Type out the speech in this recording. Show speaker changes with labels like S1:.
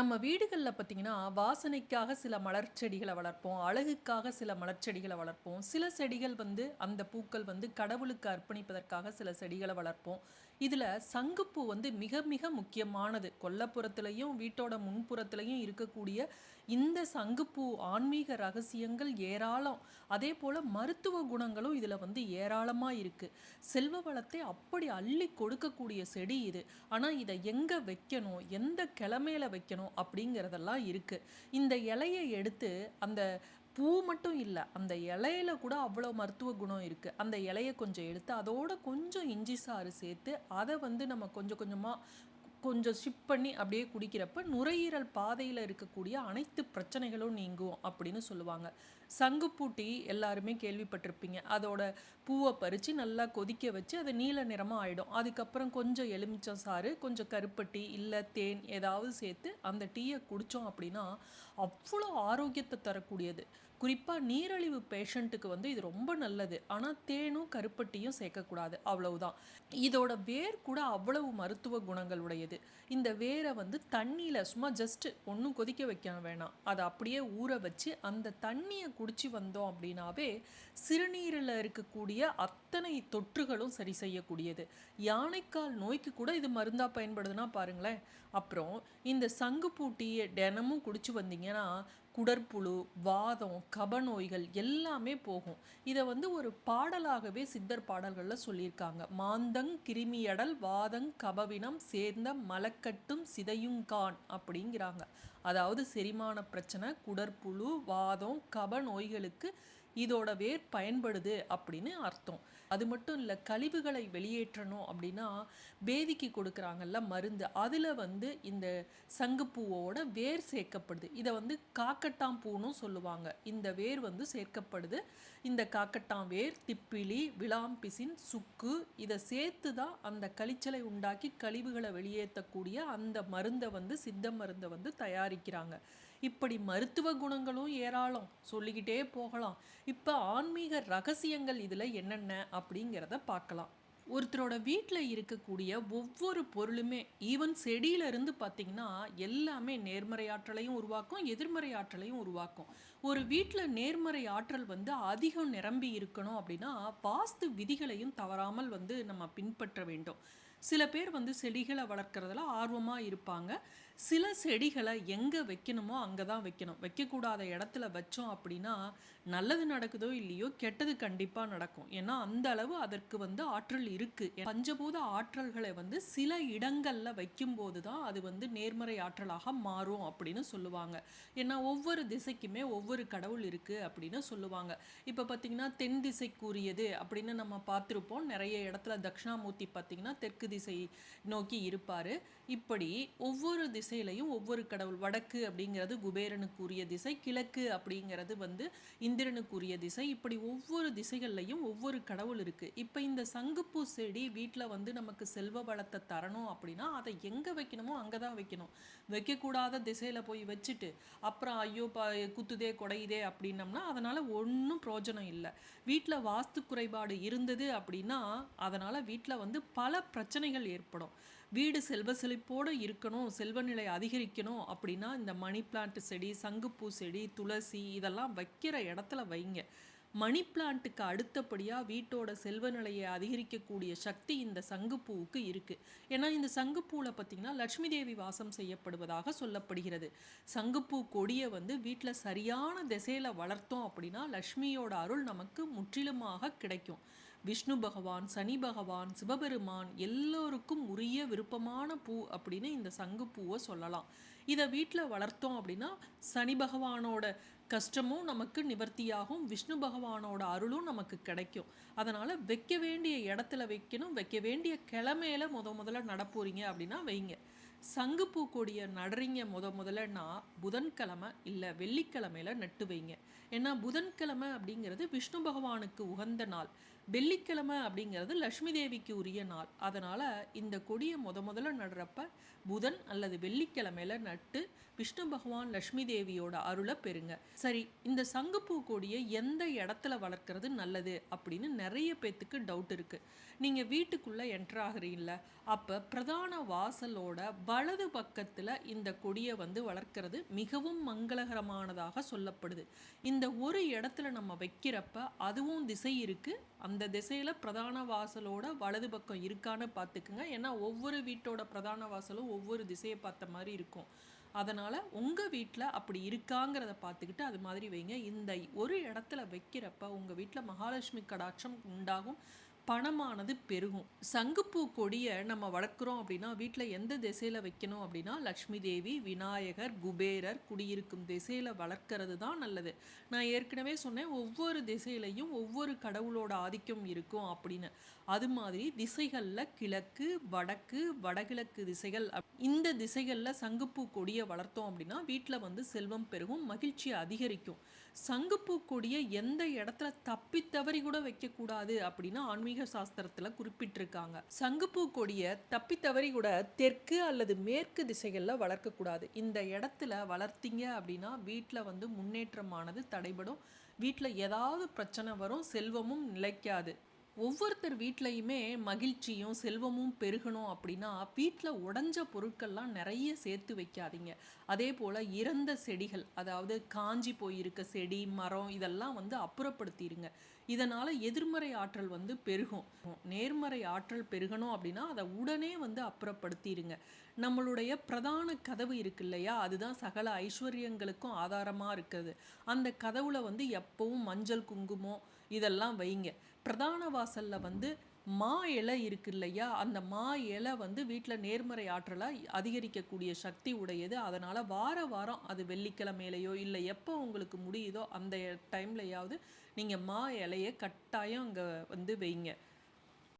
S1: நம்ம வீடுகளில் பார்த்தீங்கன்னா வாசனைக்காக சில மலர் செடிகளை வளர்ப்போம் அழகுக்காக சில மலர் செடிகளை வளர்ப்போம். சில செடிகள் வந்து அந்த பூக்கள் வந்து கடவுளுக்கு அர்ப்பணிப்பதற்காக சில செடிகளை வளர்ப்போம். இதில் சங்குப்பூ வந்து மிக மிக முக்கியமானது. கொல்லப்புறத்துலையும் வீட்டோட முன்புறத்துலையும் இருக்கக்கூடிய இந்த சங்குப்பூ ஆன்மீக ரகசியங்கள் ஏராளம். அதே போல் மருத்துவ குணங்களும் இதில் வந்து ஏராளமாக இருக்குது செல்வ வளத்தை அப்படி அள்ளி கொடுக்கக்கூடிய செடி இது. ஆனால் இதை எங்கே வைக்கணும்? எந்த கிழமையில வைக்கணும்? அப்படிங்கிறதெல்லாம் இருக்குது இந்த இலையை எடுத்து அந்த பூ மட்டும் இல்லை அந்த இலையில கூட அவ்வளோ மருத்துவ குணம் இருக்குது அந்த இலையை கொஞ்சம் எடுத்து அதோட கொஞ்சம் இஞ்சி சாறு சேர்த்து அதை வந்து நம்ம கொஞ்சம் கொஞ்சமாக கொஞ்சம் ஷிப் பண்ணி அப்படியே குடிக்கிறப்ப நுரையீரல் பாதையில் இருக்கக்கூடிய அனைத்து பிரச்சனைகளும் நீங்கும் அப்படின்னு சொல்லுவாங்க. சங்குப்பூட்டி எல்லாருமே கேள்விப்பட்டிருப்பீங்க. அதோட பூவை பறித்து நல்லா கொதிக்க வச்சு அது நீல நிறமாக ஆகிடும் அதுக்கப்புறம் கொஞ்சம் எலுமிச்சம் சாறு கொஞ்சம் கருப்பட்டி இல்லை தேன் ஏதாவது சேர்த்து அந்த டீயை குடித்தோம் அப்படின்னா அவ்வளோ ஆரோக்கியத்தை தரக்கூடியது. குறிப்பாக நீரழிவு பேஷண்ட்டுக்கு வந்து இது ரொம்ப நல்லது. ஆனால் தேனும் கருப்பட்டியும் சேர்க்கக்கூடாது. அவ்வளவுதான். இதோட வேர் கூட அவ்வளவு மருத்துவ குணங்கள் உடையது இந்த வேரை வந்து தண்ணியில் சும்மா ஜஸ்ட்டு ஒன்றும் கொதிக்க வைக்க வேணாம். அதை அப்படியே ஊற வச்சு அந்த தண்ணியை குடிச்சு வந்தோம் அப்படின்னாவே சிறுநீரில் இருக்கக்கூடிய அத்தனை தொற்றுகளும் சரி செய்யக்கூடியது. யானைக்கால் நோய்க்கு கூட இது மருந்தாக பயன்படுதுன்னா பாருங்களேன். அப்புறம் இந்த சங்கு பூட்டியை தினமும் குடிச்சு வந்தீங்கன்னா குடற்புழு வாதம் கபநோய்கள் எல்லாமே போகும். இதை வந்து ஒரு பாடலாகவே சித்தர் பாடல்களில் சொல்லியிருக்காங்க. மாந்தங் கிருமியடல் வாதங் கபவினம் சேர்ந்த மலக்கட்டும் சிதையுங்கான் அப்படிங்கிறாங்க. அதாவது செரிமான பிரச்சனை குடற்புழு வாதம் கப நோய்களுக்கு இதோட வேர் பயன்படுது அப்படின்னு அர்த்தம். அது மட்டும் இல்லை கழிவுகளை வெளியேற்றணும் அப்படின்னா பேதிக்கு கொடுக்குறாங்கல்ல மருந்து. அதில் வந்து இந்த சங்குப்பூவோட வேர் சேர்க்கப்படுது. இதை வந்து காக்கட்டாம் பூனும் சொல்லுவாங்க. இந்த வேர் வந்து சேர்க்கப்படுது. இந்த காக்கட்டாம் வேர் திப்பிலி விளாம்பிசின் சுக்கு இதை சேர்த்து தான் அந்த கழிச்சலை உண்டாக்கி கழிவுகளை வெளியேற்றக்கூடிய அந்த மருந்தை வந்து சித்த மருந்தை வந்து தயாரிக்கிறாங்க. இப்படி மருத்துவ குணங்களும் ஏராளம். சொல்லிக்கிட்டே போகலாம். இப்போ ஆன்மீக ரகசியங்கள் இதில் என்னென்ன அப்படிங்கிறத பார்க்கலாம். ஒருத்தரோட வீட்டில் இருக்கக்கூடிய ஒவ்வொரு பொருளுமே ஈவன் செடியிலிருந்து பார்த்தீங்கன்னா எல்லாமே நேர்மறை ஆற்றலையும் உருவாக்கும் எதிர்மறை ஆற்றலையும் உருவாக்கும். ஒரு வீட்டில் நேர்மறை ஆற்றல் வந்து அதிகம் நிரம்பி இருக்கணும் அப்படின்னா வாஸ்து விதிகளையும் தவறாமல் வந்து நம்ம பின்பற்ற வேண்டும். சில பேர் வந்து செடிகளை வளர்க்குறதுல ஆர்வமாக இருப்பாங்க. சில செடிகளை எங்கே வைக்கணுமோ அங்கே தான் வைக்கணும். வைக்கக்கூடாத இடத்துல வச்சோம் அப்படின்னா நல்லது நடக்குதோ இல்லையோ கெட்டது கண்டிப்பாக நடக்கும். ஏன்னா அந்த அளவு அதற்கு வந்து ஆற்றல் இருக்குது பஞ்சபூத ஆற்றல்களை வந்து சில இடங்களில் வைக்கும்போது தான் அது வந்து நேர்மறை ஆற்றலாக மாறும் அப்படின்னு சொல்லுவாங்க. ஏன்னா ஒவ்வொரு திசைக்குமே ஒவ்வொரு கடவுள் இருக்குது அப்படின்னு சொல்லுவாங்க. இப்போ பார்த்திங்கன்னா தென் திசைக்குரியது அப்படின்னு நம்ம பார்த்துருப்போம். நிறைய இடத்துல தட்சிணாமூர்த்தி பார்த்திங்கன்னா தெற்கு திசை நோக்கி இருப்பார். இப்படி ஒவ்வொரு திசை திசையிலையும் ஒவ்வொரு கடவுள் வடக்கு அப்படிங்கிறது குபேரனுக்குரிய திசை கிழக்கு அப்படிங்கிறது வந்து இந்திரனுக்குரிய திசை. இப்படி ஒவ்வொரு திசைகள்லையும் ஒவ்வொரு கடவுள் இருக்குது இப்போ இந்த சங்குப்பூ செடி வீட்டில் வந்து நமக்கு செல்வ வளத்தை தரணும் அப்படின்னா அதை எங்கே வைக்கணுமோ அங்கே தான் வைக்கணும். வைக்கக்கூடாத திசையில் போய் வச்சுட்டு அப்புறம் ஐயோ ப குத்துதே குடையுதே அப்படின்னம்னா அதனால் ஒன்றும் பிரோஜனம் இல்லை. வீட்டில் வாஸ்து குறைபாடு இருந்தது அப்படின்னா அதனால் வீட்டில் வந்து பல பிரச்சனைகள் ஏற்படும். வீடு செல்வ செழிப்போடு இருக்கணும் செல்வநிலை அதிகரிக்கணும் அப்படின்னா இந்த மணி பிளான்ட் செடி சங்குப்பூ செடி துளசி இதெல்லாம் வைக்கிற இடத்துல வைங்க. மணி பிளான்ட்டுக்கு அடுத்தபடியாக வீட்டோட செல்வ நிலையை அதிகரிக்கக்கூடிய சக்தி இந்த சங்குப்பூவுக்கு இருக்குது ஏன்னா இந்த சங்குப்பூவில் பார்த்திங்கன்னா லட்சுமி தேவி வாசம் செய்யப்படுவதாக சொல்லப்படுகிறது. சங்குப்பூ கொடியை வந்து வீட்டில் சரியான திசையில் வளர்த்தோம் அப்படின்னா லக்ஷ்மியோட அருள் நமக்கு முற்றிலுமாக கிடைக்கும். விஷ்ணு பகவான் சனி பகவான் சிவபெருமான் எல்லோருக்கும் உரிய விருப்பமான பூ அப்படின்னு இந்த சங்குப்பூவை சொல்லலாம். இதை வீட்டில் வளர்த்தோம் அப்படின்னா சனி பகவானோட கஷ்டமும் நமக்கு நிவர்த்தியாகும் விஷ்ணு பகவானோட அருளும் நமக்கு கிடைக்கும். அதனால் வைக்க வேண்டிய இடத்துல வைக்கணும் வைக்க வேண்டிய கிழமையில முத முதல்ல நடப்போறீங்க அப்படின்னா வைங்க. சங்குப்பூ கொடியை நடுறீங்க முத முதல்லன்னா புதன்கிழமை இல்லை வெள்ளிக்கிழமையில நட்டு வைங்க. ஏன்னா புதன்கிழமை அப்படிங்கிறது விஷ்ணு பகவானுக்கு உகந்த நாள். வெள்ளிக்கிழமை அப்படிங்கிறது லக்ஷ்மி தேவிக்கு உரிய நாள். அதனால் இந்த கொடியை முத முதல்ல நடுறப்ப புதன் அல்லது வெள்ளிக்கிழமையில நட்டு விஷ்ணு பகவான் லக்ஷ்மி தேவியோட அருளை பெறுங்க. சரி இந்த சங்குப்பூ கொடியை எந்த இடத்துல வளர்க்கறது நல்லது அப்படின்னு நிறைய பேத்துக்கு டவுட் இருக்கு. நீங்க வீட்டுக்குள்ள என்டர் ஆகுறீங்கள அப்ப பிரதான வாசலோட வலது பக்கத்துல இந்த கொடியை வந்து வளர்க்குறது மிகவும் மங்களகரமானதாக சொல்லப்படுது. இந்த ஒரு இடத்துல நம்ம வைக்கிறப்ப அதுவும் திசை இருக்கு. அந்த திசையில பிரதான வாசலோட வலது பக்கம் இருக்கான்னு பார்த்துக்குங்க. ஏன்னா ஒவ்வொரு வீட்டோட பிரதான வாசலும் ஒவ்வொரு திசையை பார்த்த மாதிரி இருக்கும். அதனால் உங்கள் வீட்டில் அப்படி இருக்காங்கிறத பார்த்துக்கிட்டு அது மாதிரி வைங்க. இந்த ஒரு இடத்துல வைக்கிறப்ப உங்கள் வீட்டில் மகாலட்சுமி கடாட்சம் உண்டாகும். பணமானது பெருகும். சங்குப்பூ கொடியை நம்ம வளர்க்குறோம் அப்படின்னா வீட்டில் எந்த திசையில் வைக்கணும் அப்படின்னா லக்ஷ்மி தேவி விநாயகர் குபேரர் குடியிருக்கும் திசையில் வளர்க்கறது தான் நல்லது. நான் ஏற்கனவே சொன்னேன் ஒவ்வொரு திசையிலையும் ஒவ்வொரு கடவுளோட ஆதிக்கம் இருக்கும் அப்படின்னு. அது மாதிரி திசைகளில் கிழக்கு வடக்கு வடகிழக்கு திசைகள் இந்த திசைகளில் சங்குப்பூ கொடியை வளர்த்தோம் அப்படின்னா வீட்டில் வந்து செல்வம் பெருகும் மகிழ்ச்சி அதிகரிக்கும். சங்குப்பூ கொடியை எந்த இடத்துல தப்பி தவறி கூட வைக்கக்கூடாது அப்படின்னு ஆன்மீக சாஸ்திரத்தில் குறிப்பிட்டிருக்காங்க. சங்குப்பூ கொடியை தப்பி தவறி கூட தெற்கு அல்லது மேற்கு திசைகளில் வளர்க்கக்கூடாது. இந்த இடத்துல வளர்த்தீங்க அப்படின்னா வீட்டில் வந்து முன்னேற்றமானது தடைபடும். வீட்டில் ஏதாவது பிரச்சனை வரும் செல்வமும் நிலைக்காது. ஒவ்வொருத்தர் வீட்லையுமே மகிழ்ச்சியும் செல்வமும் பெருகணும் அப்படின்னா வீட்டில் உடஞ்ச பொருட்கள்லாம் நிறைய சேர்த்து வைக்காதீங்க. அதே போல் இறந்த செடிகள் அதாவது காஞ்சி போயிருக்க செடி மரம் இதெல்லாம் வந்து அப்புறப்படுத்திடுங்க இதனால் எதிர்மறை ஆற்றல் வந்து பெருகும். நேர்மறை ஆற்றல் பெருகணும் அப்படின்னா அதை உடனே வந்து அப்புறப்படுத்திடுங்க நம்மளுடைய பிரதான கதவு இருக்கு இல்லையா? அதுதான் சகல ஐஸ்வர்யங்களுக்கும் ஆதாரமாக இருக்குது அந்த கதவுல வந்து எப்பவும் மஞ்சள் குங்குமம் இதெல்லாம் வைங்க. பிரதான வாசலில் வந்து மா இலை இருக்கு இல்லையா? அந்த மா இலை வந்து வீட்டில் நேர்மறை ஆற்றலாக அதிகரிக்கக்கூடிய சக்தி உடையது. அதனால் வார வாரம் அது வெள்ளிக்கிழமையிலையோ இல்லை எப்போ உங்களுக்கு முடியுதோ அந்த டைம்லையாவது நீங்கள் மா இலையை கட்டாயம் அங்கே வந்து வைங்க.